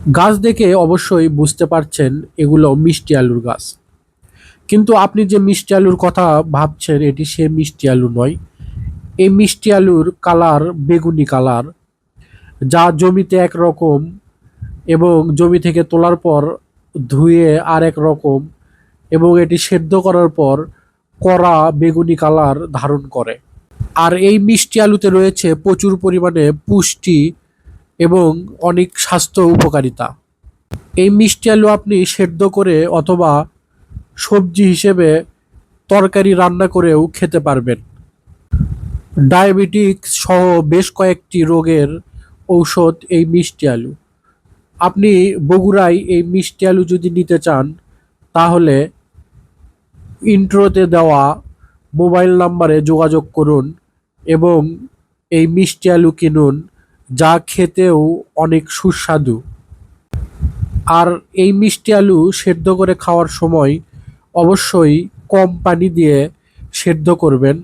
গাছ দেখে অবশ্যই বুঝতে পারছেন এগুলো মিষ্টি আলুর গাছ। কিন্তু আপনি যে মিষ্টি আলুর কথা ভাবছেন, এটি সে মিষ্টি আলু নয়। এই মিষ্টি আলুর কালার বেগুনি কালার, যা জমিতে এক রকম এবং জমি থেকে তোলার পর ধুয়ে আর এক রকম এবং এটি সেদ্ধ করার পর কড়া বেগুনি কালার ধারণ করে। আর এই মিষ্টি আলুতে রয়েছে প্রচুর পরিমাণে পুষ্টি এবং অনেক স্বাস্থ্য উপকারিতা। এই মিষ্টি আলু আপনি সেদ্ধ করে অথবা সবজি হিসেবে তরকারি রান্না করেও খেতে পারবেন। ডায়াবেটিক্স সহ বেশ কয়েকটি রোগের ঔষধ এই মিষ্টি আলু। আপনি বগুড়ায় এই মিষ্টি আলু যদি নিতে চান, তাহলে ইন্ট্রোতে দেওয়া মোবাইল নাম্বারে যোগাযোগ করুন এবং এই মিষ্টি আলু কিনুন যা খেতেও অনেক সুস্বাদু। আর এই মিষ্টি আলু সেদ্ধ করে খাওয়ার সময় অবশ্যই কম পানি দিয়ে সেদ্ধ করবেন।